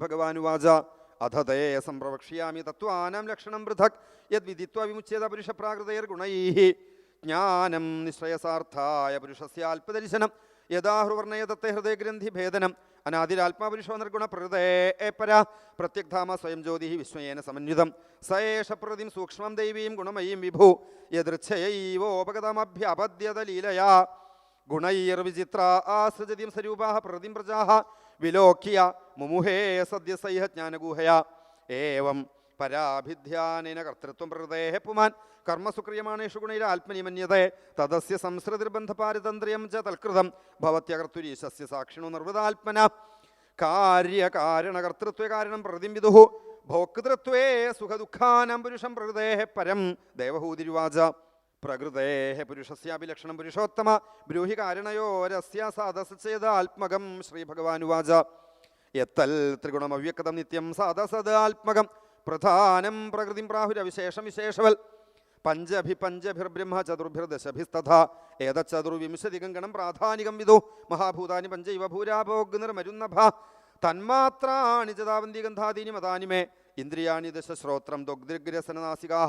ശ്രീഭഗവാനുവാച അധ ദയേ സംപ്രവക്ഷ്യാമി തത്വാനാം ലക്ഷണം പൃഥക്. യദ് വിദിത്വ വിമുച്ഛേദ പുരുഷ പ്രാകൃതയർ ഗുണൈ ജ്ഞാനം നിശ്രയസാർത്ഥായ പുരുഷസ്യാൽപദർശനം യഥാഹൃവർണയതത്തെ ഹൃദയഗ്രന്ഥിഭേദനം അനാദിരാത്മാപുരുഷോ നിർഗുണ പ്രകൃതേ പര. പ്രത്യഗ്ധാമ സ്വയം ജ്യോതി വിസ്മയേന സമന്വിതം. സയേഷ പ്രതിം സൂക്ഷ്മം ദൈവീം ഗുണമയീം വിഭു. യദൃച്ഛയൈവോപഗതമഭ്യപദ്യത ലീലയാ. ഗുണൈർവിചിത്ര ആസൃജതിം സ്വരൂപാ പ്രതിം പ്രജാ വിലോക്യ മുമുഹേ സദ്യസൈഹ ജ്ഞാനഗൂഹയ. ഏവം പരാഭിധ്യാനേന കർത്തൃത്വം പ്രകൃതേ പുമാൻ. കർമ്മസുക്രിയമാണേഷു ഗുണൈരാത്മനി ആത്മനിമന്യത തദസ്യ സംസൃതിർബന്ധപാരിതന്ത്രയം ച തൽകൃതം. ഭവത്യകർത്തുരീശസ്യ സാക്ഷിണോ നിർവൃതാത്മന കാര്യകാരണകർത്തൃത്വ കാരണം പ്രതിം വിദുഹു ഭോക്തൃത്വേ സുഖദുഃഖാനം പുരുഷം പ്രകൃതേ പരം. ദേവഹൂതിരുവാച. പ്രകൃതേ പുരുഷസ്യാഭിലക്ഷണം പുരുഷോത്തമ. ബ്രൂഹി കാരണയോരസ്യ ശ്രീ ഭഗവാനുവാച എത്തൽ ത്രിഗുണമവ്യക്തം നിത്യം സാധസദാത്മകം പ്രധാനം പ്രകൃതിം പ്രാഹുരവിശേഷം വിശേഷവൽ. പഞ്ചഭി പഞ്ചഭിർബ്രഹ്മ ചതുർഭിർദശഭിസ്തഥ ഗംഗണം പ്രാധാനികം വിദു. മഹാഭൂതാനി പഞ്ചൈവ ഭൂരാഭോഗ്നിർമരുന്നഭ തന്മാത്രാണി ചതാവന്തി ഗന്ധാദീനി മതാനി മേ ദശ ദശശ്രോത്രം ദൊഗ്ദിഗ്രസനനാസികാ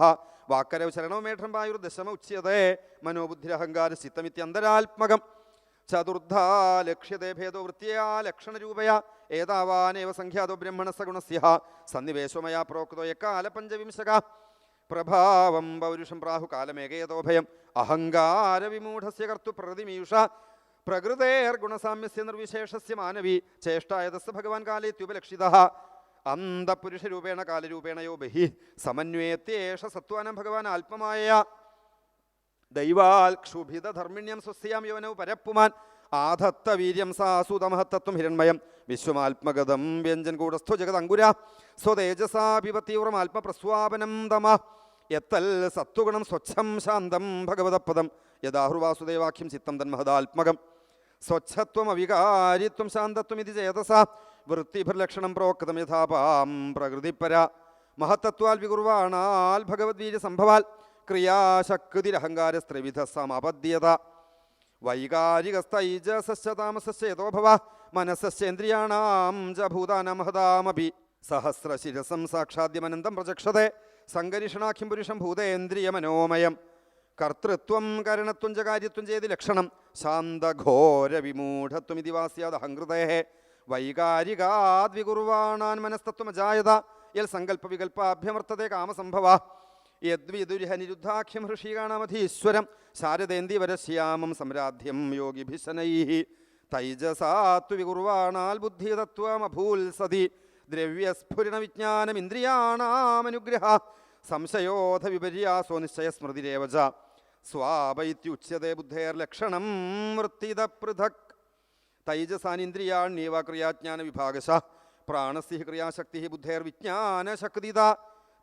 വാക്കരവ് ശരണോമേഠം വായുർദശമ ഉച്യതേ. മനോബുദ്ധിരഹങ്കാര ചിത്തമിത്യന്തരാത്മകം ചതുർധാ ലക്ഷ്യതേ ഭേദോ വൃത്തിയാ ലക്ഷണരൂപയാ ഏതാവാനേവ സംഖ്യാതോ ബ്രഹ്മണസ ഗുണസ്യ സന്നിവേശമയാ പ്രോക്തോ എക്കാല പഞ്ചവിംശക. പ്രഭാവം പൗരുഷം പ്രാഹു കാലമേകയതോഭയം അഹങ്കാര വിമൂഢസ്യ കർത്തു പ്രതിമീഷ. പ്രകൃതേർ ഗുണസാമ്യസ്യ നിർവിശേഷസ്യ മാനവി. ചേഷ്ടായതസ് ഭഗവാൻ കാലേത്യുപലക്ഷിത അന്തപുരുഷരൂപേണ കാലരൂപേണയോ ബഹി സമന്വേത്യേഷ സത്വാനം ഭഗവാൻ ആത്മമായ ദൈവാൽക്ഷുഭിത ധർമ്മിണ്യം സ്വസ്യാം യവനവ് പരപ്പുമാൻ. ആധത്ത വീര്യം സാസുതമഹത്തത്വം ഹിരൺമയം വിശ്വമാത്മഗതം വ്യഞ്ജൻ കൂടസ്ഥോ ജഗത് അങ്കുര. സ്വതേജസാഭിപത്തീവ്രം ആത്മപ്രസ്വാപനം തമ. എത്തൽ സത്വഗുണം സ്വച്ഛം ശാന്തം ഭഗവതപദം. യഥാഹുർവാസുദേവാഖ്യം ചിത്തം തന്മഹദാത്മകം. സ്വച്ഛത്വം അവികാരിത്വം ശാന്തത്വം ഇത് ചേതസ വൃത്തിഭിർലക്ഷണം പ്രോക്തം യഥാപാം പ്രകൃതിപര മഹത്തത്വാൽ വികുർവാണാൽ ഭഗവത്ബീജ സംഭവാൽ ക്രിയാശക്തിരഹങ്കാരസ്ത്രിവിധ സമപദ്ധ്യത. സമപദ്യത വൈകാരികസ്ഥൈജസശ്ച താമസശ്ചേതോ ഭവ മനസ്സേന്ദ്രിയാണാം ച ഭൂതാനമഹതാമപി. സഹസ്രശിരസം സാക്ഷാദ്യമനന്തം പ്രചക്ഷതേ. സങ്കരിഷണാഖ്യം പുരുഷം ഭൂതേന്ദ്രിയമനോമയം. കർത്തൃത്വം കരണത്വം ച കാര്യത്വം ചെയ്ത് ലക്ഷണം. ശാന്തഘോര വിമൂഢത്വം ഇതി വാസ്യാത് അഹങ്കൃതേ വൈകാരികാത് വികുർവാണാൻ മനസ്തത്വമജായത. യൽ സങ്കല്പ വികല്പാഭ്യമർത്തത്തെ കാമസംഭവ. യദ്വിദുരിഹനിരുദ്ധാഖ്യം ഹൃഷീകാണാമധീശ്വരം ശാരദേന്ദിവരശ്യാമം സംരാധ്യം യോഗിഭിശനൈ. തൈജസാത്വ വികുർവാണാൽ ബുദ്ധിതത്വമഭൂത്സതി. ദ്രവ്യസ്ഫുരണ വിജ്ഞാനം ഇന്ദ്രിയാണാമനുഗ്രഹ. സംശയോധ വിപര്യാസോ നിശ്ചയ സ്മൃതിരേവച സ്വാപൈത്യുച്യത്തെ ബുദ്ധേർലക്ഷണം വൃത്തിത പൃഥക് തൈജസാനിന്ദ്രിയാണ്യേവ ക്രിയാജ്ഞാന വിഭാഗശ. പ്രാണസ്യ ക്രിയാശക്തി ബുദ്ധേർ വിജ്ഞാനശക്തിത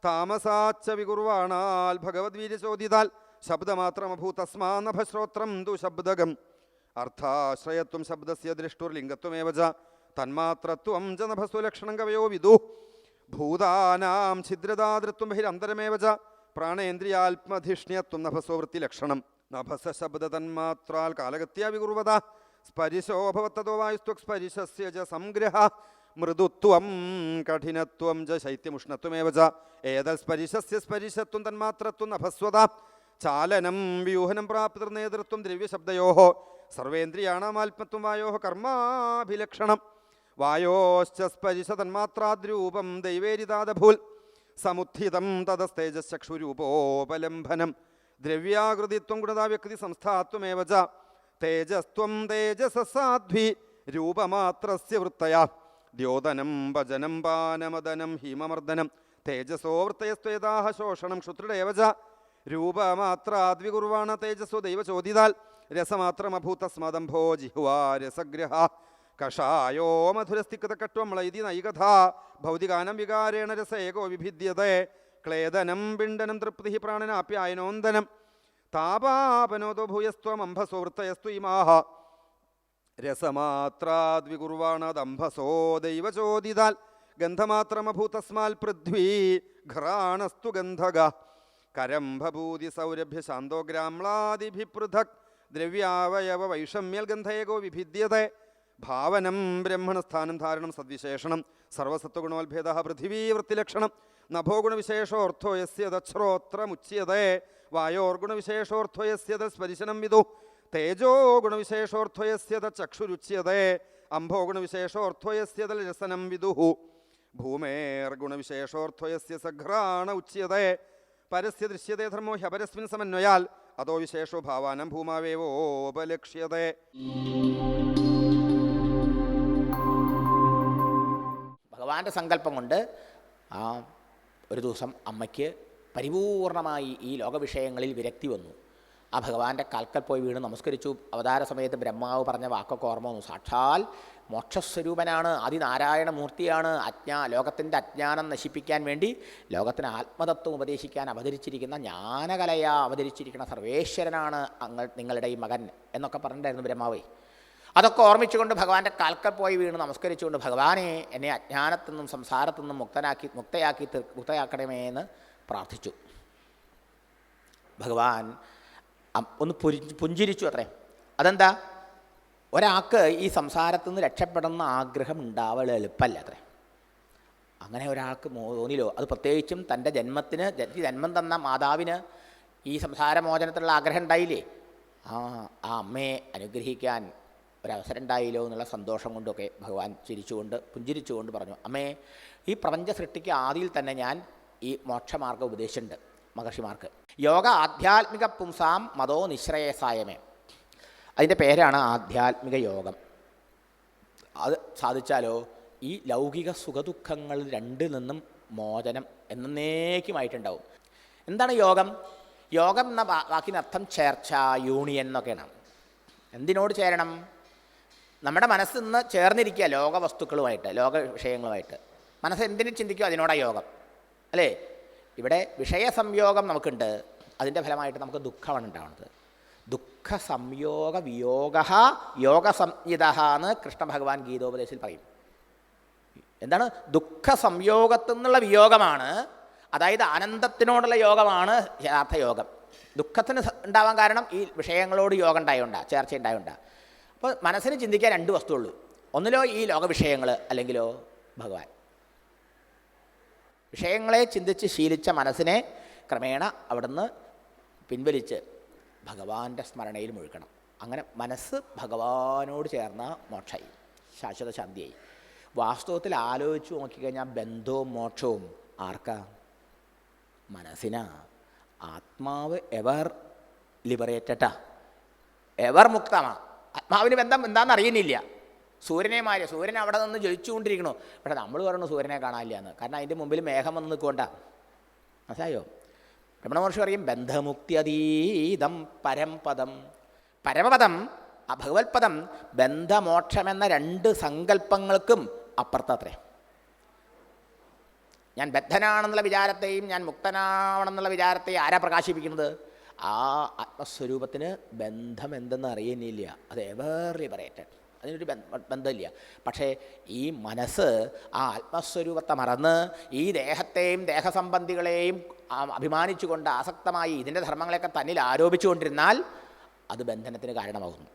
താമസാച്ച വികുർവാണാൽ ഭഗവത്വീര്യചോദിതാൽ ശബ്ദമാത്രമഭൂ തസ്മാനഭശ്രോത്രം തു ശബ്ദകം. അർത്ഥാശ്രയത്വം ശബ്ദസ്യ ദൃഷ്ടുർലിംഗത്വമേവ ച. തന്മാത്രത്വം ച നഭസ്വലക്ഷണം കവയോ വിദു. ഭൂതാനാം ഛിദ്രദാതൃത്വം ബഹിരന്തരമേവ ച. പ്രാണേന്ദ്രിയാത്മധിഷ്ണ്യത്വം നഭസ്വ വൃത്തിലക്ഷണം. നഭസ ശബ്ദ തന്മാത്രാൽ കാലഗത്യാ വികുർവത. സ്പരിശോ ഭവത്തതോ വായുസ്ത്വക്സ്പരിശസ്യ ച സംഗ്രഹ മൃദുത്വം കഠിനത്വം ച ശൈത്യമുഷ്ണത്വമേവ ച ഏതൽ സ്പരിശസ്യ സ്പരിശത്വം തന്മാത്രത്വം നഭസ്വത ചാലനം വ്യൂഹനം പ്രാപ്തിർനേതൃത്വം ദ്രവ്യശബ്ദയോ സർവേന്ദ്രിയാണാമാത്മത്വം വായോ കർമാഭിലക്ഷണം വായോശ്ച സ്പരിശ തന്മാത്രാദ്രൂപം ദൈവേരിതാദഭൂൽ സമുത്ഥിതം തതസ്തേജസ്ചക്ഷുരൂപോപലംബനം ദ്രവ്യാകൃതിത്വം ഗുണതാ വ്യക്തി സംസ്ഥാത്വമേവ ച തേജസ്ത്വം തേജസാധ്വി രൂപമാത്രസ്യ വൃത്തയാ. ദ്യോതനം ഭജനം പാനമദനം ഹിമമർദ്ദനം തേജസോ വൃത്തയസ്ത്വേതാഹ ശോഷണം ക്ഷുത്രുടേവ ച തേജസ്വ ദൈവ ചോദിതാൽ രസമാത്രമഭൂതസ്മദംഭോ ജിഹ്വാ രസഗ്രഹ. കഷായോ മധുരസ്തിക്തകട്വം ഇതി നൈകഥ. ഭൗതികാനം വികാരേണ രസ ഏകോ വിഭിദ്യതേ ക്ലേദനം പിണ്ഡനം തൃപ്തി പ്രാണനാപ്യായനോന്ദനം താപാപനോദോ ഭൂയസ്ത്വമംഭസോ വൃത്തയസ്തു ഇമാഹ. രസമാത്രാദ്വികുർവാണദംഭസോ ദൈവചോദിതാൽ ഗന്ധമാത്രമഭൂതസ്മാൽ പൃഥ്വീ ഘ്രാണസ്തു ഗന്ധക കരംഭഭൂതി സൗരഭ്യ ശാന്തോഗ്രാമ്ലാദിഭി പൃഥക് ദ്രവ്യാവയവ വൈഷമ്യൽ ഗന്ധയകോ വിഭിദ്യത്തെ ഭാവനം ബ്രഹ്മണസ്ഥാനം ധാരണം സദ്വിശേഷണം. സർവസത്വഗുണോത്ഭേദ പൃഥിവീവൃത്തിലക്ഷണം നഭോഗുണവിശേഷോർത്ഥോ യസ്യതശ്രോത്രമുച്യതേ വായോർഗുണവിശേഷോർത്ഥോ യസ്യത സ്പരിശനം വിതു തേജോ ഗുണവിശേഷോർത്ഥയസ്യത ചക്ഷുരുച്യതേ. അംഭോ ഗുണവിശേഷോർത്ഥയസ്യത രസനം വിദുഹു ഭൂമേർഗുണവിശേഷോർത്ഥയസ്യ സഘ്രാണ ഉച്യതേ. പരസ്യ ദൃശ്യതേ ധർമ്മോ ഹ്യപരസ്മിൻ സമന്വയാൽ. അതോ വിശേഷോ ഭാവാനം ഭൂമാവേവോപലക്ഷ്യതേ ഭഗവാന്റെ സങ്കല്പം കൊണ്ട് ഒരു ദിവസം അമ്മയ്ക്ക് പരിപൂർണമായി ഈ ലോകവിഷയങ്ങളിൽ വിരക്തി വന്നു. ആ ഭഗവാന്റെ കാൽക്കൽ പോയി വീണ് നമസ്കരിച്ചു. അവതാര സമയത്ത് ബ്രഹ്മാവ് പറഞ്ഞ വാക്കൊക്കെ ഓർമ്മ വന്നു. സാക്ഷാൽ മോക്ഷസ്വരൂപനാണ് ആദിനാരായണ മൂർത്തിയാണ് അജ്ഞാ ലോകത്തിന്റെ അജ്ഞാനം നശിപ്പിക്കാൻ വേണ്ടി ലോകത്തിന് ആത്മതത്വം ഉപദേശിക്കാൻ അവതരിച്ചിരിക്കുന്ന ജ്ഞാനകലയാ അവതരിച്ചിരിക്കുന്ന സർവേശ്വരനാണ് അങ്ങ് നിങ്ങളുടെ ഈ മകൻ എന്നൊക്കെ പറഞ്ഞിട്ടായിരുന്നു ബ്രഹ്മാവേ. അതൊക്കെ ഓർമ്മിച്ചുകൊണ്ട് ഭഗവാന്റെ കാൽക്കൽ പോയി വീണ് നമസ്കരിച്ചുകൊണ്ട് ഭഗവാനെ എന്നെ അജ്ഞാനത്തു നിന്നും സംസാരത്തു നിന്നും മുക്തനാക്കി മുക്തയാക്കി മുക്തയാക്കണമേ എന്ന് പ്രാർത്ഥിച്ചു. ഭഗവാൻ ഒന്ന് പുരി പുഞ്ചിരിച്ചു അത്രേ. അതെന്താ? ഒരാൾക്ക് ഈ സംസാരത്തിൽ നിന്ന് രക്ഷപ്പെടുന്ന ആഗ്രഹം ഉണ്ടാവൽ എളുപ്പമല്ല അത്രേ. അങ്ങനെ ഒരാൾക്ക് തോന്നിലോ? അത് പ്രത്യേകിച്ചും തന്റെ ജന്മത്തിന് ജന്മം തന്ന മാതാവിന് ഈ സംസാരമോചനത്തിലുള്ള ആഗ്രഹം ഉണ്ടായില്ലേ? ആ ആ അമ്മയെ അനുഗ്രഹിക്കാൻ ഒരവസരം ഉണ്ടായില്ലോ എന്നുള്ള സന്തോഷം കൊണ്ടൊക്കെ ഭഗവാൻ ചിരിച്ചുകൊണ്ട് പുഞ്ചിരിച്ചുകൊണ്ട് പറഞ്ഞു അമ്മേ ഈ പ്രപഞ്ച സൃഷ്ടിക്ക് ആദിയിൽ തന്നെ ഞാൻ ഈ മോക്ഷമാർഗ ഉപദേശമുണ്ട് മഹർഷിമാർക്ക്. യോഗ ആധ്യാത്മിക പുംസാം മതോ നിശ്രയസായമേ. അതിന്റെ പേരാണ് ആധ്യാത്മിക യോഗം. അത് സാധിച്ചാലോ? ഈ ലൗകിക സുഖദുഃഖങ്ങൾ രണ്ടിൽ നിന്നും മോചനം എന്നേക്കുമായിട്ടുണ്ടാവും. എന്താണ് യോഗം? യോഗം എന്ന വാക്കിനർത്ഥം ചേർച്ച യൂണിയൻ എന്നൊക്കെയാണ്. എന്തിനോട് ചേരണം? നമ്മുടെ മനസ്സ് നിന്ന് ചേർന്നിരിക്കുക ലോക വസ്തുക്കളുമായിട്ട് ലോക വിഷയങ്ങളുമായിട്ട്. മനസ്സ് എന്തിനു ചിന്തിക്കുക അതിനോടാണ് യോഗം. അല്ലേ? ഇവിടെ വിഷയസംയോഗം നമുക്കുണ്ട്. അതിന്റെ ഫലമായിട്ട് നമുക്ക് ദുഃഖമാണ് ഉണ്ടാവുന്നത്. ദുഃഖ സംയോഗ വിയോഗ യോഗസംഹിത എന്ന് കൃഷ്ണ ഭഗവാൻ ഗീതോപദേശത്തിൽ പറയും. എന്താണ്? ദുഃഖ സംയോഗത്തിൽ നിന്നുള്ള വിയോഗമാണ്. അതായത് ആനന്ദത്തിനോടുള്ള യോഗമാണ് യഥാർത്ഥ യോഗം. ദുഃഖത്തിന് ഉണ്ടാവാൻ കാരണം ഈ വിഷയങ്ങളോട് യോഗം ഉണ്ടായോണ്ടാ ചേർച്ച ഉണ്ടായോണ്ടാ. അപ്പോൾ മനസ്സിന് ചിന്തിക്കാൻ രണ്ട് വസ്തുള്ളൂ ഒന്നിലോ ഈ ലോകവിഷയങ്ങൾ അല്ലെങ്കിലോ ഭഗവാൻ. വിഷയങ്ങളെ ചിന്തിച്ച് ശീലിച്ച മനസ്സിനെ ക്രമേണ അവിടുന്ന് പിൻവലിച്ച് ഭഗവാന്റെ സ്മരണയിൽ മുഴുക്കണം അങ്ങനെ മനസ്സ് ഭഗവാനോട് ചേർന്ന മോക്ഷമായി ശാശ്വത ശാന്തിയായി. വാസ്തവത്തിൽ ആലോചിച്ച് നോക്കിക്കഴിഞ്ഞാൽ ബന്ധവും മോക്ഷവും ആർക്കാ? മനസ്സിനാ. ആത്മാവ് എവർ ലിബറേറ്റഡാ? എവർ മുക്തമാണ് ആത്മാവിന് ബന്ധം എന്താണെന്ന് അറിയുന്നില്ല. സൂര്യനെ മാറി സൂര്യൻ അവിടെ നിന്ന് ജ്വലിച്ചുകൊണ്ടിരിക്കണു പക്ഷെ നമ്മൾ പറഞ്ഞു സൂര്യനെ കാണാനില്ല എന്ന്. കാരണം അതിന്റെ മുമ്പിൽ മേഘം വന്ന് നിൽക്കൊണ്ട മനസ്സിലായോ? രമണ മഹർഷി പറയും ബന്ധമുക്തി അതീതം പരംപദം. പരമപദം ആ ഭഗവത്പദം ബന്ധമോക്ഷമെന്ന രണ്ട് സങ്കല്പങ്ങൾക്കും അപ്പുറത്തത്രേ. ഞാൻ ബദ്ധനാണെന്നുള്ള വിചാരത്തെയും ഞാൻ മുക്തനാവണമെന്നുള്ള വിചാരത്തെയും ആരാ പ്രകാശിപ്പിക്കുന്നത്? ആ ആത്മസ്വരൂപത്തിന് ബന്ധം എന്തെന്ന് അറിയുന്നില്ല. അത് എവർ ലിബറേറ്റഡ് അതിനൊരു ബന്ധ- ബന്ധമില്ല. പക്ഷേ ഈ മനസ്സ് ആ ആത്മസ്വരൂപത്തെ മറന്ന് ഈ ദേഹത്തെയും ദേഹസംബന്ധികളെയും അഭിമാനിച്ചുകൊണ്ട് ആസക്തമായി ഇതിന്റെ ധർമ്മങ്ങളെയൊക്കെ തന്നിൽ ആരോപിച്ചുകൊണ്ടിരുന്നാൽ അത് ബന്ധനത്തിന് കാരണമാകുന്നു.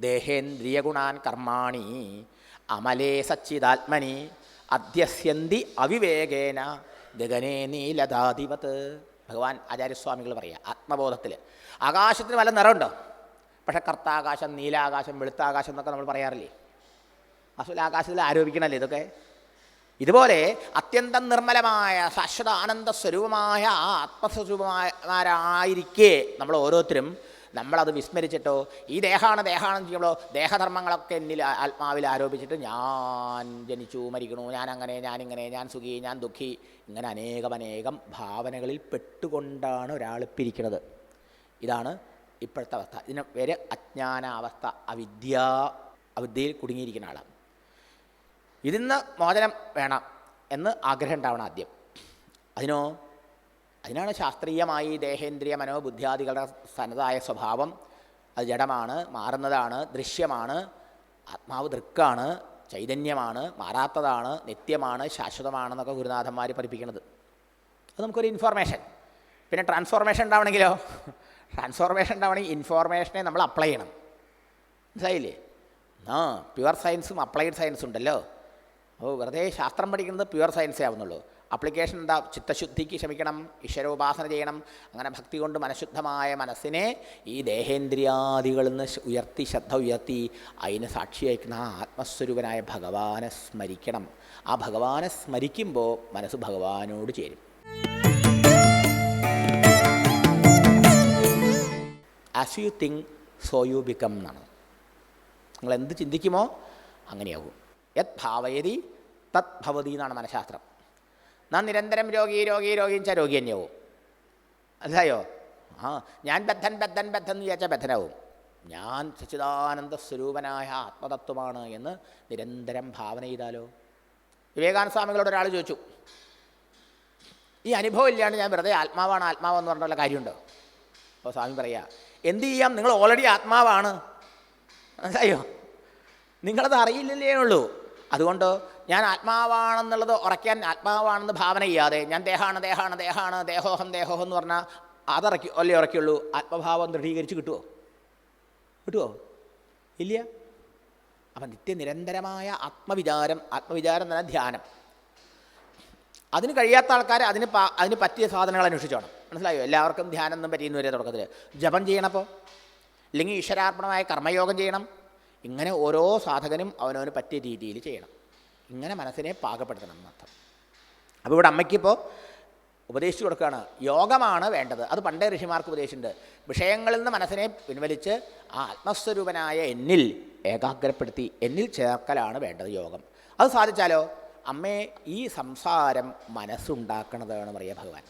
ദേഹേന്ദ്രിയഗുണാൻ കർമാണി അമലേ സച്ചിദാത്മനി അധ്യസ്യന്തി അവിവേകേന ഗഗനേ നീലതാധിപത് ഭഗവാൻ ആചാര്യസ്വാമികൾ പറയുക ആത്മബോധത്തിൽ ആകാശത്തിന് വല്ല നിറമുണ്ടോ? പക്ഷെ കർത്താകാശം നീലാകാശം വെളുത്താകാശം എന്നൊക്കെ നമ്മൾ പറയാറില്ലേ? അസുല ആകാശത്തിൽ ആരോപിക്കണല്ലേ ഇതൊക്കെ? ഇതുപോലെ അത്യന്തം നിർമ്മലമായ ശാശ്വത ആനന്ദ സ്വരൂപമായ ആത്മസ്വരൂപമാരായിരിക്കെ നമ്മൾ ഓരോരുത്തരും നമ്മളത് വിസ്മരിച്ചിട്ടോ ഈ ദേഹമാണ് ദേഹമാണെന്ന് ചെയ്യുമ്പോൾ ദേഹധർമ്മങ്ങളൊക്കെ എന്നിൽ ആത്മാവിൽ ആരോപിച്ചിട്ട് ഞാൻ ജനിച്ചു മരിക്കണു ഞാൻ അങ്ങനെ ഞാനിങ്ങനെ ഞാൻ സുഖി ഞാൻ ദുഃഖി ഇങ്ങനെ അനേകമനേകം ഭാവനകളിൽ പെട്ടുകൊണ്ടാണ് ഒരാൾ പിരിക്കുന്നത് ഇതാണ് ഇപ്പോഴത്തെ അവസ്ഥ. ഇതിന് പേര് അജ്ഞാനാവസ്ഥ അവിദ്യ അവിദ്യയിൽ കുടുങ്ങിയിരിക്കുന്ന ആളാണ്. ഇതിന്ന് മോചനം വേണം എന്ന് ആഗ്രഹം ഉണ്ടാവണം ആദ്യം. അതിനോ? അതിനാണ് ശാസ്ത്രീയമായി ദേഹേന്ദ്രിയ മനോബുദ്ധ്യാദികളുടെ തനതായ സ്വഭാവം. അത് ജഡമാണ് മാറുന്നതാണ് ദൃശ്യമാണ് ആത്മാവ് ദൃക്കാണ് ചൈതന്യമാണ് മാറാത്തതാണ് നിത്യമാണ് ശാശ്വതമാണെന്നൊക്കെ ഗുരുനാഥന്മാർ പഠിപ്പിക്കുന്നത്. അത് നമുക്കൊരു ഇൻഫോർമേഷൻ പിന്നെ ട്രാൻസ്ഫോർമേഷൻ ഉണ്ടാവണമെങ്കിലോ? ട്രാൻസ്ഫോർമേഷൻ ഉണ്ടാവണമെങ്കിൽ ഇൻഫോർമേഷനെ നമ്മൾ അപ്ലൈ ചെയ്യണം. മനസ്സിലായില്ലേ? ആ പ്യുവർ സയൻസും അപ്ലൈഡ് സയൻസും ഉണ്ടല്ലോ. അപ്പോൾ വെറുതെ ശാസ്ത്രം പഠിക്കുന്നത് പ്യുവർ സയൻസേ ആവുന്നുള്ളൂ. അപ്ലിക്കേഷൻ എന്താ? ചിത്തശുദ്ധിക്ക് ക്ഷമിക്കണം ഈശ്വരോപാസന ചെയ്യണം. അങ്ങനെ ഭക്തി കൊണ്ട് മനഃശുദ്ധമായ മനസ്സിനെ ഈ ദേഹേന്ദ്രിയാദികളിൽ നിന്ന് ഉയർത്തി ശ്രദ്ധ ഉയർത്തി അതിന് സാക്ഷിയായിരിക്കുന്ന ആ ആത്മസ്വരൂപനായ ഭഗവാനെ സ്മരിക്കണം. ആ ഭഗവാനെ സ്മരിക്കുമ്പോൾ മനസ്സ് ഭഗവാനോട് ചേരും. As you think so you become എന്നാണ് നിങ്ങൾ എന്ത് ചിന്തിക്കുമോ അങ്ങനെയാകും. യത് ഭാവയതി തത് ഭവതി എന്നാണ് മനഃശാസ്ത്രം. നാം നിരന്തരം രോഗി രോഗി രോഗി വെച്ചാൽ രോഗി തന്നെയാവും. അല്ലായോ ആ ഞാൻ ബദ്ധൻ ബദ്ധൻ ബദ്ധൻ എന്ന് വിചാരിച്ചാൽ ബദ്ധനാവും. ഞാൻ സച്ചിദാനന്ദ സ്വരൂപനായ ആത്മതത്വമാണ് എന്ന് നിരന്തരം ഭാവന ചെയ്താലോ? വിവേകാനന്ദ സ്വാമികളോട് ഒരാൾ ചോദിച്ചു. ഈ അനുഭവം ഇല്ലാണ്ട് ഞാൻ വെറുതെ ആത്മാവാണ് ആത്മാവെന്ന് പറഞ്ഞുള്ള കാര്യമുണ്ടോ? അപ്പോൾ സ്വാമി പറയാ എന്ത് ചെയ്യാം? നിങ്ങൾ ഓൾറെഡി ആത്മാവാണ്. മനസ്സിലായോ? നിങ്ങളത് അറിയില്ലല്ലേ ഉള്ളൂ. അതുകൊണ്ട് ഞാൻ ആത്മാവാണെന്നുള്ളത് ഉറയ്ക്കാൻ ആത്മാവാണെന്ന് ഭാവന ചെയ്യാതെ ഞാൻ ദേഹാണ് ദേഹാണ് ദേഹാണ് ദേഹോഹം ദേഹോഹം എന്ന് പറഞ്ഞാൽ അതറക്കി അല്ലേ ഉറയ്ക്കുള്ളൂ. ആത്മഭാവം ദൃഢീകരിച്ച് കിട്ടുമോ കിട്ടുമോ ഇല്ല. അപ്പം നിത്യനിരന്തരമായ ആത്മവിചാരം ആത്മവിചാരം തന്നെ ധ്യാനം. അതിന് കഴിയാത്ത ആൾക്കാർ അതിന് അതിന് പറ്റിയ സാധനങ്ങൾ അന്വേഷിച്ചോണം. മനസ്സിലായോ? എല്ലാവർക്കും ധ്യാനം ഒന്നും പറ്റിയെന്ന് വരെ തുടക്കത്തിൽ ജപം ചെയ്യണപ്പോൾ അല്ലെങ്കിൽ ഈശ്വരാർപ്പണമായ കർമ്മയോഗം ചെയ്യണം. ഇങ്ങനെ ഓരോ സാധകനും അവനവന് പറ്റിയ രീതിയിൽ ചെയ്യണം. ഇങ്ങനെ മനസ്സിനെ പാകപ്പെടുത്തണം എന്നർത്ഥം അപ്പോൾ ഇവിടെ അമ്മയ്ക്കിപ്പോൾ ഉപദേശിച്ചു കൊടുക്കുകയാണ് യോഗമാണ് വേണ്ടത്. അത് പണ്ടേ ഋഷിമാർക്ക് ഉപദേശിച്ചിട്ടുണ്ട്. വിഷയങ്ങളിൽ നിന്ന് മനസ്സിനെ പിൻവലിച്ച് ആ ആത്മസ്വരൂപനായ എന്നിൽ ഏകാഗ്രപ്പെടുത്തി എന്നിൽ ചേർക്കലാണ് വേണ്ടത് യോഗം. അത് സാധിച്ചാലോ? അമ്മേ ഈ സംസാരം മനസ്സുണ്ടാക്കണതാണ് പറയുക ഭഗവാൻ.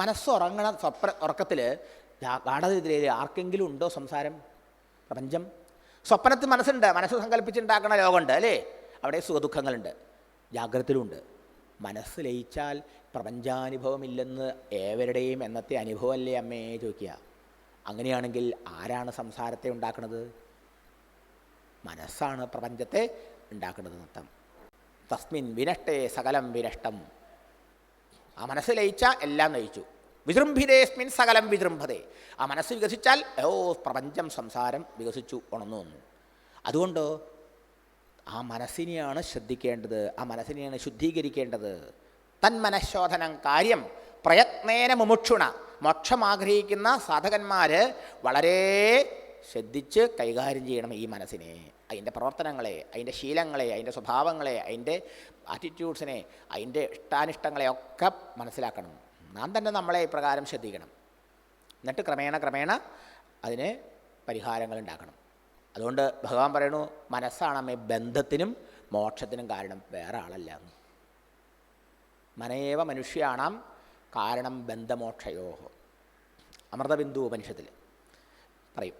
മനസ്സുറങ്ങണ സ്വപ്ന ഉറക്കത്തിൽ ഗാഠനിദ്രയിൽ ആർക്കെങ്കിലും ഉണ്ടോ സംസാരം? പ്രപഞ്ചം? സ്വപ്നത്തിൽ മനസ്സുണ്ട് മനസ്സ് സങ്കല്പിച്ചുണ്ടാക്കണ ലോകമുണ്ട് അല്ലേ? അവിടെ സുഖദുഃഖങ്ങളുണ്ട്. ജാഗ്രതയിലുണ്ട്. മനസ്സ് ലയിച്ചാൽ പ്രപഞ്ചാനുഭവമില്ലെന്ന് ഏവരുടെയും എന്നത്തെ അനുഭവമല്ലേ അമ്മയെ ചോദിക്കുക. അങ്ങനെയാണെങ്കിൽ ആരാണ് സംസാരത്തെ ഉണ്ടാക്കുന്നത് മനസ്സാണ് പ്രപഞ്ചത്തെ ഉണ്ടാക്കുന്നത് നൃത്തം തസ്മിൻ വിനഷ്ടേ സകലം വിനഷ്ടം. ആ മനസ്സ് ലയിച്ച എല്ലാം നയിച്ചു വിജൃംഭിതേസ്മിൻ സകലം വിജൃംഭതേ. ആ മനസ്സ് വികസിച്ചാൽ ഓ പ്രപഞ്ചം സംസാരം വികസിച്ചു ഉണർന്നു വന്നു. അതുകൊണ്ട് ആ മനസ്സിനെയാണ് ശ്രദ്ധിക്കേണ്ടത് ആ മനസ്സിനെയാണ് ശുദ്ധീകരിക്കേണ്ടത്. തന്മനഃശോധനം കാര്യം പ്രയത്നേന മുമുക്ഷുണ. മോക്ഷം ആഗ്രഹിക്കുന്ന സാധകന്മാർ വളരെ ശ്രദ്ധിച്ച് കൈകാര്യം ചെയ്യണം ഈ മനസ്സിനെ. അതിന്റെ പ്രവർത്തനങ്ങളെ അതിന്റെ ശീലങ്ങളെ അതിന്റെ സ്വഭാവങ്ങളെ അതിന്റെ ആറ്റിറ്റ്യൂഡ്സിനെ അതിന്റെ ഇഷ്ടാനിഷ്ടങ്ങളെ ഒക്കെ മനസ്സിലാക്കണം. നാം തന്നെ നമ്മളെ ഇപ്രകാരം ശ്രദ്ധിക്കണം. എന്നിട്ട് ക്രമേണ ക്രമേണ അതിന് പരിഹാരങ്ങൾ ഉണ്ടാക്കണം. അതുകൊണ്ട് ഭഗവാൻ പറയണു മനസ്സാണ് അമ്മേ ബന്ധത്തിനും മോക്ഷത്തിനും കാരണം വേറെ ആളല്ല. മനയേവ മനുഷ്യാണാം കാരണം ബന്ധമോക്ഷയോ. അമൃതബിന്ദു ഉപനിഷത്തിൽ പറയും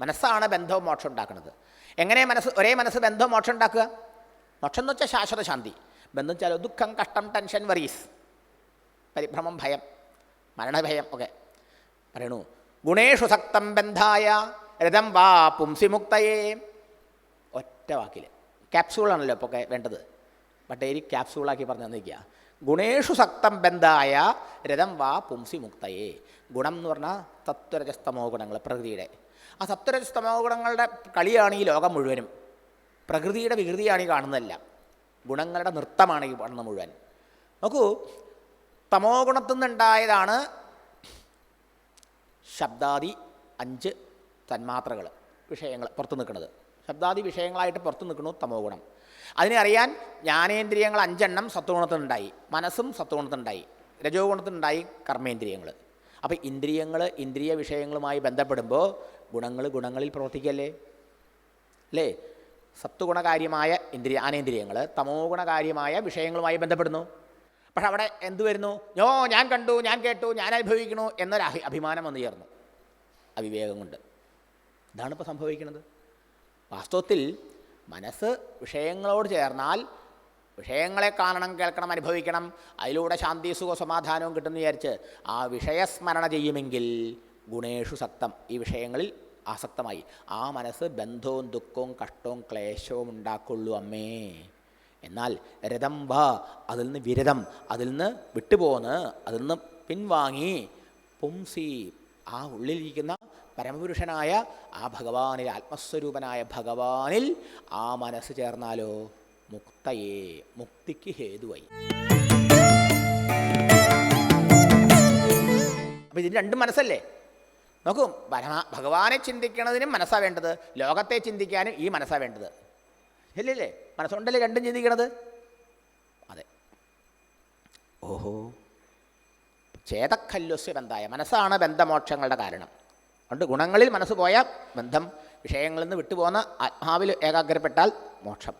മനസ്സാണ് ബന്ധവും മോക്ഷം ഉണ്ടാക്കുന്നത്. എങ്ങനെ മനസ്സ് ഒരേ മനസ്സ് ബന്ധം മോക്ഷം ഉണ്ടാക്കുക? മോക്ഷം എന്ന് വെച്ചാൽ ശാശ്വത ശാന്തി. ബന്ധം വെച്ചാൽ ദുഃഖം കഷ്ടം ടെൻഷൻ വറീസ് പരിഭ്രമം ഭയം. മരണഭയം ഒക്കെ പറയണു. ഗുണേഷു സക്തം ബന്ധായ രഥം വാ പുംസി മുക്തയെ. ഒറ്റ വാക്കിൽ ക്യാപ്സൂളാണല്ലോ ഇപ്പോൾ വേണ്ടത്. ബട്ടേരി ക്യാപ്സൂളാക്കി പറഞ്ഞു തന്നിരിക്കുക ഗുണേഷു സക്തം ബന്ധായ രഥം വാ പുംസി മുക്തയെ. ഗുണം എന്ന് പറഞ്ഞാൽ തത്വരജസ്തമോ ഗുണങ്ങൾ പ്രകൃതിയുടെ. ആ സത്വരജസ്തമോ ഗുണങ്ങളുടെ കളിയാണ് ഈ ലോകം മുഴുവനും. പ്രകൃതിയുടെ വികൃതിയാണ് ഈ കാണുന്നതല്ല. ഗുണങ്ങളുടെ നൃത്തമാണ് ഈ കാണുന്ന മുഴുവൻ. നോക്കൂ തമോ ഗുണത്തിൽ നിന്നുണ്ടായതാണ് ശബ്ദാദി അഞ്ച് തന്മാത്രകൾ വിഷയങ്ങൾ പുറത്ത് നിൽക്കുന്നത്. ശബ്ദാദി വിഷയങ്ങളായിട്ട് പുറത്ത് നിൽക്കുന്നു തമോ ഗുണം അതിനെ അറിയാൻ ജ്ഞാനേന്ദ്രിയങ്ങൾ അഞ്ചെണ്ണം സത്വഗുണത്തിനുണ്ടായി മനസ്സും സത്വഗുണത്തിനുണ്ടായി രജോ ഗുണത്തിനുണ്ടായി കർമ്മേന്ദ്രിയങ്ങൾ അപ്പോൾ ഇന്ദ്രിയങ്ങൾ ഇന്ദ്രിയ വിഷയങ്ങളുമായി ബന്ധപ്പെടുമ്പോൾ ഗുണങ്ങൾ ഗുണങ്ങളിൽ പ്രവർത്തിക്കല്ലേ? അല്ലേ? സത്വഗുണകാര്യമായ ഇന്ദ്രിയ ആനേന്ദ്രിയങ്ങൾ തമോ ഗുണകാര്യമായ വിഷയങ്ങളുമായി ബന്ധപ്പെടുന്നു. പക്ഷെ അവിടെ എന്ത് വരുന്നു? ഞോ ഞാൻ കണ്ടു ഞാൻ കേട്ടു ഞാൻ അനുഭവിക്കണു എന്നൊരു അഭി അഭിമാനം വന്നു ചേർന്നു. അവിവേകം കൊണ്ട്. ഇതാണ് ഇപ്പോൾ സംഭവിക്കുന്നത്. വാസ്തവത്തിൽ മനസ്സ് വിഷയങ്ങളോട് ചേർന്നാൽ വിഷയങ്ങളെ കാണണം കേൾക്കണം അനുഭവിക്കണം അതിലൂടെ ശാന്തി സുഖ സമാധാനവും കിട്ടുമെന്ന് വിചാരിച്ച് ആ വിഷയസ്മരണ ചെയ്യുമെങ്കിൽ ഗുണേഷു സക്തം ഈ വിഷയങ്ങളിൽ ആസക്തമായി. ആ മനസ്സ് ബന്ധവും ദുഃഖവും കഷ്ടവും ക്ലേശവും ഉണ്ടാക്കുള്ളൂ അമ്മേ. എന്നാൽ രഥം വ അതിൽ നിന്ന് വിരതം അതിൽ നിന്ന് വിട്ടുപോന്ന് അതിൽ നിന്ന് പിൻവാങ്ങി പുംസി ആ ഉള്ളിലിരിക്കുന്ന പരമപുരുഷനായ ആ ഭഗവാനിൽ ആത്മസ്വരൂപനായ ഭഗവാനിൽ ആ മനസ്സ് ചേർന്നാലോ? മുക്തയെ മുക്തിക്ക് ഹേതുവായി. അപ്പം ഇതിന് രണ്ടും മനസ്സല്ലേ? നോക്കൂ പരമാ ഭഗവാനെ ചിന്തിക്കുന്നതിനും മനസ്സാ വേണ്ടത്. ലോകത്തെ ചിന്തിക്കാനും ഈ മനസ്സാ വേണ്ടത്. ഇല്ലല്ലേ? മനസ്സുണ്ടല്ലേ രണ്ടും ചിന്തിക്കണത്? അതെ. ഓഹോ. ചേതക്കല്ലുസ്യ ബന്ധായ. മനസ്സാണ് ബന്ധമോക്ഷങ്ങളുടെ കാരണം. അതുകൊണ്ട് ഗുണങ്ങളിൽ മനസ്സ് പോയ ബന്ധം വിഷയങ്ങളിൽ നിന്ന് വിട്ടുപോകുന്ന ആത്മാവിൽ ഏകാഗ്രപ്പെട്ടാൽ മോക്ഷം.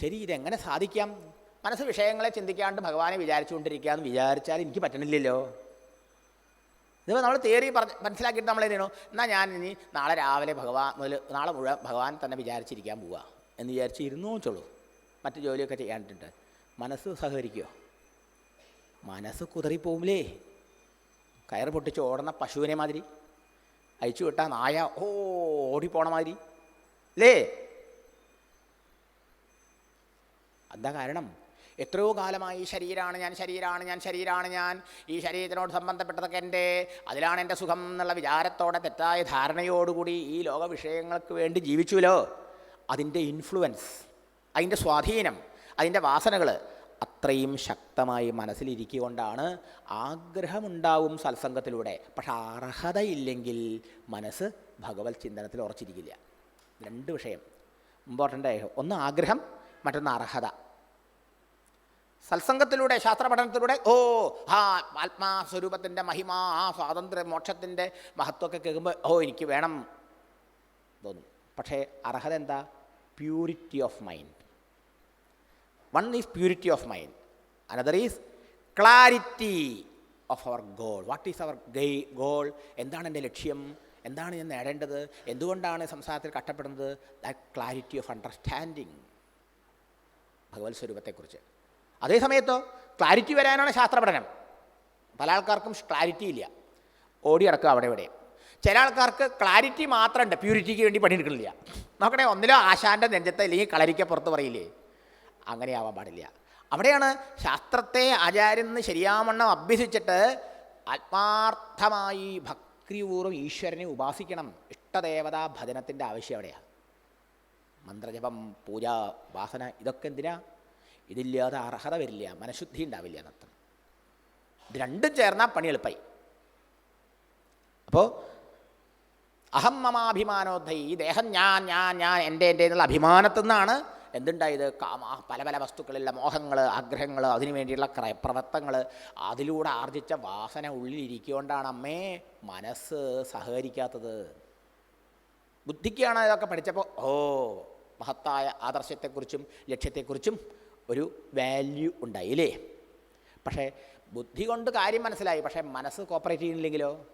ശരി ഇതെങ്ങനെ സാധിക്കാം? മനസ്സ് വിഷയങ്ങളെ ചിന്തിക്കാണ്ട് ഭഗവാനെ വിചാരിച്ചുകൊണ്ടിരിക്കുക എന്ന് വിചാരിച്ചാൽ എനിക്ക് പറ്റണില്ലല്ലോ. ഇതിപ്പോൾ നമ്മൾ തിയറി പറഞ്ഞ് മനസ്സിലാക്കിയിട്ട് നമ്മൾ എന്ത് എന്നാൽ ഞാൻ ഇനി നാളെ രാവിലെ ഭഗവാൻ മുതൽ നാളെ മുഴുവൻ ഭഗവാൻ തന്നെ വിചാരിച്ചിരിക്കാൻ പോവുക എന്ന് വിചാരിച്ച് ഇരുന്നു വെച്ചോളൂ മറ്റു ജോലിയൊക്കെ ചെയ്യാണ്ടിട്ട്. മനസ്സ് സഹകരിക്കുമോ മനസ്സ് കുതറിപ്പോവില്ലേ കയർ പൊട്ടിച്ച് ഓടുന്ന പശുവിനെ മാതിരി. അയച്ചു വിട്ടാ നായ ഓ ഓടിപ്പോണ മാതിരി. അല്ലേ എന്താ കാരണം. എത്രയോ കാലമായി ശരീരമാണ് ഞാൻ ശരീരമാണ് ഞാൻ ശരീരമാണ് ഞാൻ. ഈ ശരീരത്തിനോട് സംബന്ധപ്പെട്ടതൊക്കെ എന്റെ അതിലാണ് എന്റെ സുഖം എന്നുള്ള വിചാരത്തോടെ തെറ്റായ ധാരണയോടുകൂടി ഈ ലോക വിഷയങ്ങൾക്ക് വേണ്ടി ജീവിച്ചുവല്ലോ അതിന്റെ ഇൻഫ്ലുവൻസ് അതിന്റെ സ്വാധീനം അതിന്റെ വാസനകൾ അത്രയും ശക്തമായി മനസ്സിലിരിക്കൊണ്ടാണ് ആഗ്രഹമുണ്ടാവും സത്സംഗത്തിലൂടെ. പക്ഷെ അർഹതയില്ലെങ്കിൽ മനസ്സ് ഭഗവത് ചിന്തനത്തിൽ ഉറച്ചിരിക്കില്ല. രണ്ട് വിഷയം. ഇമ്പോർട്ടന്റ് ആയ ഒന്ന് ആഗ്രഹം മറ്റൊന്ന് അർഹത. സത്സംഗത്തിലൂടെ ശാസ്ത്രപഠനത്തിലൂടെ ഓ ആ ആത്മാസ്വരൂപത്തിന്റെ മഹിമ ആ സ്വാതന്ത്ര്യ മോക്ഷത്തിന്റെ മഹത്വമൊക്കെ കേൾക്കുമ്പോൾ ഓ എനിക്ക് വേണം തോന്നും. പക്ഷേ അർഹത എന്താ? Purity of mind. One is purity of mind. Another is clarity of our goal. What is our guy goal? എന്താണ് എന്റെ ലക്ഷ്യം? എന്താണ് ഞാൻ നേടേണ്ടത്? എന്തുകൊണ്ടാണ് സംസാരത്തിൽ കഷ്ടപ്പെടുന്നത്? That clarity of understanding. ഭഗവത് സ്വരൂപത്തെക്കുറിച്ച് അതേ സമയത്തോ ക്ലാരിറ്റി വരാനാണ് ശാസ്ത്രപഠനം. പല ആൾക്കാർക്കും ക്ലാരിറ്റി ഇല്ല. ഓടി അടക്കുക അവിടെ ഇവിടെ ചില ആൾക്കാർക്ക് ക്ലാരിറ്റി മാത്രമുണ്ട് പ്യൂരിറ്റിക്ക് വേണ്ടി പണിയെടുക്കണില്ല. നോക്കണേ ഒന്നിലോ ആശാന്റെ നെഞ്ചത്തെ അല്ലെങ്കിൽ കളരിക്ക പുറത്ത് പറയില്ലേ? അങ്ങനെ ആവാൻ പാടില്ല. അവിടെയാണ് ശാസ്ത്രത്തെ ആചാര്യന്ന് ശരിയാവണ്ണം അഭ്യസിച്ചിട്ട് ആത്മാർത്ഥമായി ഭക്തിപൂർവം ഈശ്വരനെ ഉപാസിക്കണം. ഇഷ്ടദേവതാ ഭജനത്തിന്റെ ആവശ്യം അവിടെയാണ് മന്ത്രജപം പൂജ വാസന ഇതൊക്കെ എന്തിനാ? ഇതില്ലാതെ അർഹത വരില്ല മനഃശുദ്ധി ഉണ്ടാവില്ല എന്നർത്ഥം. ഇത് രണ്ടും ചേർന്നാൽ പണി എളുപ്പമായി അപ്പോൾ അഹം മമാഭിമാനോദ്ധയി ഈ ദേഹം ഞാൻ ഞാൻ ഞാൻ എന്റെ എന്റെ എന്നുള്ള അഭിമാനത്തിൽ നിന്നാണ് എന്തുണ്ടായത്? കാമ പല പല വസ്തുക്കളിലെ മോഹങ്ങൾ ആഗ്രഹങ്ങൾ അതിനു വേണ്ടിയുള്ള ക്ര പ്രവർത്തനങ്ങൾ അതിലൂടെ ആർജിച്ച വാസന ഉള്ളിലിരിക്കൊണ്ടാണ് അമ്മേ മനസ്സ് സഹകരിക്കാത്തത്. ബുദ്ധിക്കാണ് ഇതൊക്കെ പഠിച്ചപ്പോൾ ഓ മഹത്തായ ആദർശത്തെക്കുറിച്ചും ലക്ഷ്യത്തെക്കുറിച്ചും ഒരു വാല്യൂ ഉണ്ടായി അല്ലേ പക്ഷേ ബുദ്ധി കൊണ്ട് കാര്യം മനസ്സിലായി. പക്ഷേ മനസ്സ് കോപ്പറേറ്റ് ചെയ്യുന്നില്ലെങ്കിലോ?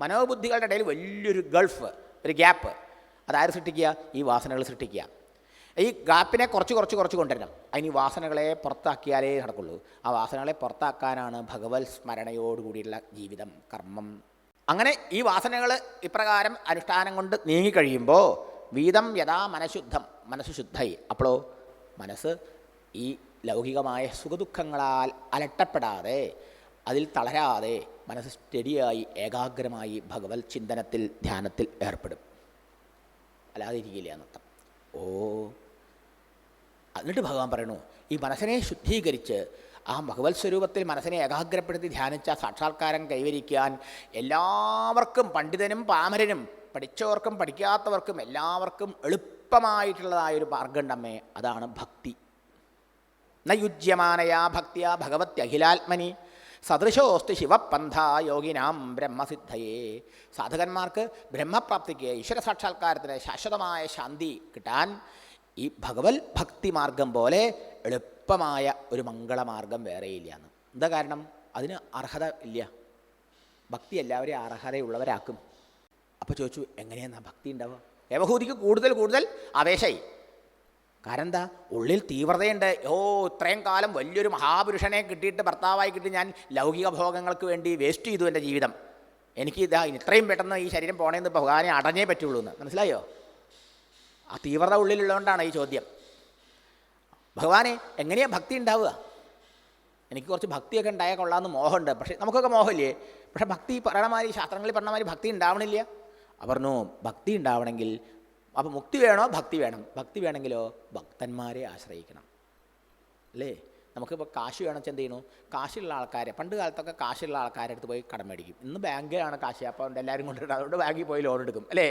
മനോബുദ്ധികളുടെ ഇടയിൽ വലിയൊരു ഗൾഫ് ഒരു ഗ്യാപ്പ് അതാര് സൃഷ്ടിക്കുക? ഈ വാസനകൾ സൃഷ്ടിക്കുക. ഈ ഗ്യാപ്പിനെ കുറച്ച് കുറച്ച് കുറച്ച് കൊണ്ടുവരണം. അതിന് ഈ വാസനകളെ പുറത്താക്കിയാലേ നടക്കുള്ളൂ. ആ വാസനകളെ പുറത്താക്കാനാണ് ഭഗവത് സ്മരണയോടുകൂടിയുള്ള ജീവിതം കർമ്മം. അങ്ങനെ ഈ വാസനകൾ ഇപ്രകാരം അനുഷ്ഠാനം കൊണ്ട് നീങ്ങിക്കഴിയുമ്പോൾ വീതം യഥാ മനഃശുദ്ധം മനസ്സ് ശുദ്ധയി അപ്പോഴോ മനസ്സ് ഈ ലൗകികമായ സുഖദുഃഖങ്ങളാൽ അലട്ടപ്പെടാതെ അതിൽ തളരാതെ മനസ്സ് സ്റ്റഡിയായി ഏകാഗ്രമായി ഭഗവത് ചിന്തനത്തിൽ ധ്യാനത്തിൽ ഏർപ്പെടും. അല്ലാതെ ഇരിക്കില്ല എന്നർത്ഥം. ഓ എന്നിട്ട് ഭഗവാൻ പറയണു ഈ മനസ്സിനെ ശുദ്ധീകരിച്ച് ആ ഭഗവത് സ്വരൂപത്തിൽ മനസ്സിനെ ഏകാഗ്രപ്പെടുത്തി ധ്യാനിച്ച സാക്ഷാത്കാരം കൈവരിക്കാൻ എല്ലാവർക്കും പണ്ഡിതനും പാമരനും പഠിച്ചവർക്കും പഠിക്കാത്തവർക്കും എല്ലാവർക്കും എളുപ്പമായിട്ടുള്ളതായൊരു മാർഗമുണ്ടമ്മേ അതാണ് ഭക്തി. നയുജ്യമാനയാ ഭക്തിയ ഭഗവത്യഖിലാത്മനി സദൃശോസ്തി ശിവപന്ഥ യോഗിനാം ബ്രഹ്മസിദ്ധയേ. സാധകന്മാർക്ക് ബ്രഹ്മപ്രാപ്തിക്ക് ഈശ്വര സാക്ഷാത്കാരത്തിന് ശാശ്വതമായ ശാന്തി കിട്ടാൻ ഈ ഭഗവത് ഭക്തി മാർഗം പോലെ എളുപ്പമായ ഒരു മംഗളമാർഗം വേറെയില്ല എന്ന് എന്താ കാരണം? അതിന് അർഹത ഇല്ല. ഭക്തി എല്ലാവരെയും അർഹതയുള്ളവരാക്കും. അപ്പോൾ ചോദിച്ചു എങ്ങനെയാണ് ഭക്തി ഉണ്ടാവുക? യവഹൂതിക്ക് കൂടുതൽ കൂടുതൽ ആവേശമായി കാരണം എന്താ ഉള്ളിൽ തീവ്രതയുണ്ട്. ഓ ഇത്രയും കാലം വലിയൊരു മഹാപുരുഷനെ കിട്ടിയിട്ട് ഭർത്താവായി കിട്ടി ഞാൻ ലൗകിക ഭോഗങ്ങൾക്ക് വേണ്ടി വേസ്റ്റ് ചെയ്തു എന്റെ ജീവിതം. എനിക്ക് ഇതാ ഇത്രയും പെട്ടെന്ന് ഈ ശരീരം പോണേന്ന് ഭഗവാനെ അടഞ്ഞേ പറ്റുള്ളൂ എന്ന്. മനസ്സിലായോ? ആ തീവ്രത ഉള്ളിലുള്ളതുകൊണ്ടാണ് ഈ ചോദ്യം. ഭഗവാനെ എങ്ങനെയാ ഭക്തി ഉണ്ടാവുക? എനിക്ക് കുറച്ച് ഭക്തിയൊക്കെ ഉണ്ടായാൽ കൊള്ളാമെന്ന് മോഹമുണ്ട്. പക്ഷേ നമുക്കൊക്കെ മോഹമില്ലേ? പക്ഷേ ഭക്തി പറയണമാതിരി ശാസ്ത്രങ്ങളിൽ പറഞ്ഞമാതിരി ഭക്തി ഉണ്ടാവണില്ല. അവർ പറഞ്ഞു ഭക്തി ഉണ്ടാവണമെങ്കിൽ അപ്പോൾ മുക്തി വേണോ? ഭക്തി വേണം. ഭക്തി വേണമെങ്കിലോ? ഭക്തന്മാരെ ആശ്രയിക്കണം. അല്ലേ? നമുക്കിപ്പോൾ കാശ് വേണമെന്ന് എന്ത് ചെയ്യണു? കാശുള്ള ആൾക്കാരെ പണ്ട് കാലത്തൊക്കെ കാശുള്ള ആൾക്കാരെ അടുത്ത് പോയി കടം മേടിക്കും. ഇന്ന് ബാങ്കിലാണ് കാശ്. അപ്പോൾ എല്ലാവരും കൊണ്ടുവരുന്നത് അതുകൊണ്ട് ബാങ്കിൽ പോയി ലോൺ എടുക്കും. അല്ലേ?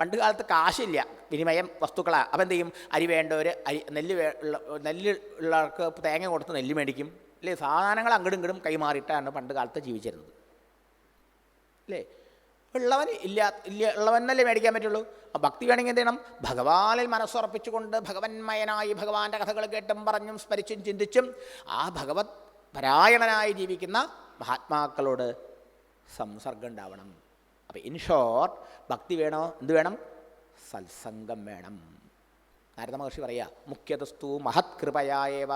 പണ്ട് കാലത്ത് കാശില്ല. വിനിമയം വസ്തുക്കളാണ് അപ്പോൾ എന്ത് ചെയ്യും? അരി വേണ്ടവർ അരി നെല്ല് ഉള്ള നെല്ല് ഉള്ളവർക്ക് തേങ്ങ കൊടുത്ത് നെല്ല് മേടിക്കും. അല്ലേ? സാധനങ്ങൾ അങ്ങടും ഇങ്ങടും കൈമാറിയിട്ടാണ് പണ്ട് കാലത്ത് ജീവിച്ചിരുന്നത്. അല്ലേ? ഉള്ളവൻ ഇല്ല ഇല്ല ഉള്ളവനല്ലേ മേടിക്കാൻ പറ്റുള്ളൂ? അപ്പോൾ ഭക്തി വേണമെങ്കിൽ എന്ത് ചെയ്യണം? ഭഗവാനിൽ മനസ്സുറപ്പിച്ചുകൊണ്ട് ഭഗവന്മയനായി ഭഗവാന്റെ കഥകൾ കേട്ടും പറഞ്ഞും സ്മരിച്ചും ചിന്തിച്ചും ആ ഭഗവത് പരായണനായി ജീവിക്കുന്ന മഹാത്മാക്കളോട് സംസർഗം ഉണ്ടാവണം. അപ്പോൾ ഇൻ ഷോർട്ട് ഭക്തി വേണോ? എന്ത് വേണം? സത്സംഗം വേണം. നാരദ മഹർഷി പറയാ മുഖ്യതസ്തു മഹത് കൃപയായേവ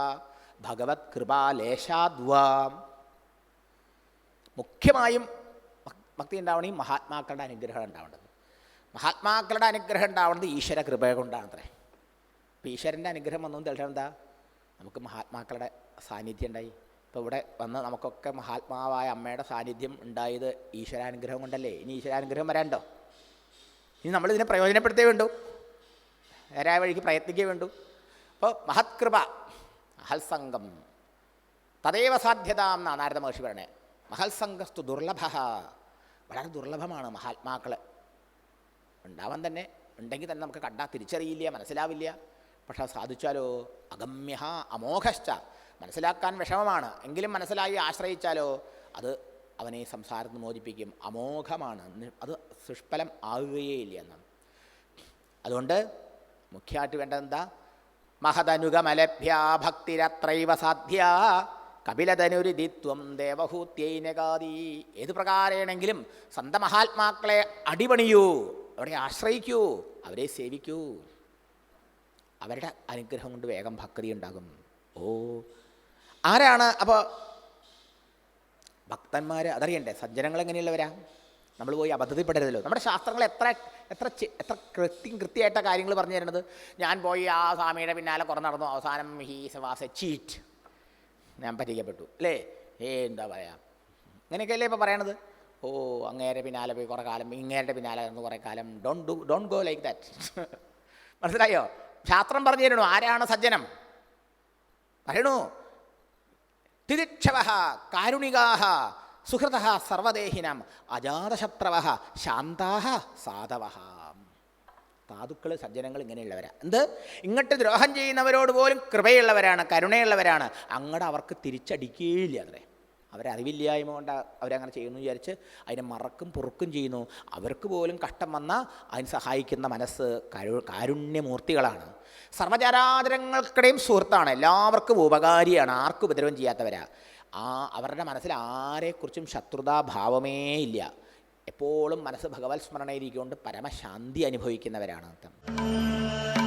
ഭഗവത് കൃപാലേശാദ്വാം മുഖ്യമായും ഭക്തി ഉണ്ടാവണമെങ്കിൽ മഹാത്മാക്കളുടെ അനുഗ്രഹം ഉണ്ടാവേണ്ടത്. മഹാത്മാക്കളുടെ അനുഗ്രഹം ഉണ്ടാവുന്നത് ഈശ്വര കൃപ കൊണ്ടാണ് അത്രേ അപ്പോൾ ഈശ്വരന്റെ അനുഗ്രഹം വന്നു തെളിഞ്ഞാൽ എന്താ? നമുക്ക് മഹാത്മാക്കളുടെ സാന്നിധ്യം ഉണ്ടായി. ഇപ്പോൾ ഇവിടെ വന്ന് നമുക്കൊക്കെ മഹാത്മാവായ അമ്മയുടെ സാന്നിധ്യം ഉണ്ടായത് ഈശ്വരാനുഗ്രഹം കൊണ്ടല്ലേ? ഇനി ഈശ്വരാനുഗ്രഹം വരാണ്ടോ ഇനി നമ്മളിതിനെ പ്രയോജനപ്പെടുത്തേ വേണ്ടു. നേരായ വഴിക്ക് പ്രയത്നിക്കേ വേണ്ടു. അപ്പോൾ മഹത്കൃപ മഹത്സംഗം. തദൈവ സാധ്യത എന്നാണ് നാരദ മഹർഷി പറയണേ മഹത്സംഗസ്തു ദുർലഭ. വളരെ ദുർലഭമാണ് മഹാത്മാക്കൾ ഉണ്ടാവാൻ തന്നെ ഉണ്ടെങ്കിൽ തന്നെ നമുക്ക് കണ്ടാൽ തിരിച്ചറിയില്ല മനസ്സിലാവില്ല. പക്ഷെ സാധിച്ചാലോ? അഗമ്യ അമോഘശ്ച. മനസ്സിലാക്കാൻ വിഷമമാണ്. എങ്കിലും മനസ്സിലായി ആശ്രയിച്ചാലോ? അത് അവനെ സംസാരത്തിന് മോചിപ്പിക്കും. അമോഘമാണ്. അത് സുഷ്ഫലം ആകുകയേ ഇല്ല എന്നാണ്. അതുകൊണ്ട് മുഖ്യമായിട്ട് വേണ്ടത് എന്താ? മഹദനുഗമലഭ്യ ഭക്തിരത്രൈവ സാധ്യ കപിലതനുരിതിത്വം ദേവഹൂത്യൈനകാദി. ഏത് പ്രകാരമാണെങ്കിലും സ്വന്തം മഹാത്മാക്കളെ അടിപണിയൂ അവരെ ആശ്രയിക്കൂ അവരെ സേവിക്കൂ. അവരുടെ അനുഗ്രഹം കൊണ്ട് വേഗം ഭക്തി ഉണ്ടാകും. ഓ ആരാണ് അപ്പോൾ ഭക്തന്മാർ അതറിയണ്ടേ സജ്ജനങ്ങൾ എങ്ങനെയുള്ളവരാ? നമ്മൾ പോയി അബദ്ധത്തിൽപ്പെടരുതല്ലോ. നമ്മുടെ ശാസ്ത്രങ്ങൾ എത്ര എത്ര എത്ര കൃത്യം കൃത്യമായിട്ട കാര്യങ്ങൾ പറഞ്ഞു തരുന്നത്? ഞാൻ പോയി ആ സ്വാമിയുടെ പിന്നാലെ കുറഞ്ഞു നടന്നു. അവസാനം ഹീ വാസ് എ ചീറ്റ്. ഞാൻ പറ്റിക്കപ്പെട്ടു അല്ലേ ഏ എന്താ പറയാ? ഇങ്ങനെയൊക്കെയല്ലേ ഇപ്പോൾ പറയണത്? ഓ അങ്ങേരെ പിന്നാലെ പോയി കുറേ കാലം ഇങ്ങേരുടെ പിന്നാലെ നിന്ന് കുറേ കാലം. Don't do don't go like that മനസ്സിലായോ? ശാസ്ത്രം പറഞ്ഞു തരണു? ആരാണ് സജ്ജനം? പറയണു. തിരിക്ഷവ കാരുണികാഹ സുഹൃത സർവദേഹിനം അജാതശത്രവ ശാന്താഹ സാധവ സാധുക്കൾ സജ്ജനങ്ങൾ ഇങ്ങനെയുള്ളവരാണ് എന്ത്? ഇങ്ങോട്ട് ദ്രോഹം ചെയ്യുന്നവരോട് പോലും കൃപയുള്ളവരാണ് കരുണയുള്ളവരാണ്. അങ്ങോട്ട് അവർക്ക് തിരിച്ചടിക്കുകയില്ല അത്രേ. അവരറിവില്ലായ്മ കൊണ്ട് അവരങ്ങനെ ചെയ്യുന്നു വിചാരിച്ച് അതിനെ മറക്കും പൊറുക്കും ചെയ്യുന്നു. അവർക്ക് പോലും കഷ്ടം വന്നാൽ അതിന് സഹായിക്കുന്ന മനസ്സ് കരു കാരുണ്യമൂർത്തികളാണ്. സർവചരാചരങ്ങൾക്കിടയും സുഹൃത്താണ്. എല്ലാവർക്കും ഉപകാരിയാണ്. ആർക്കും ഉപദ്രവം ചെയ്യാത്തവരാ. ആ അവരുടെ മനസ്സിൽ ആരെക്കുറിച്ചും ശത്രുതാഭാവമേ ഇല്ല. എപ്പോഴും മനസ്സ് ഭഗവത് സ്മരണയിരിക്കൊണ്ട് പരമശാന്തി അനുഭവിക്കുന്നവരാണ് അർത്ഥം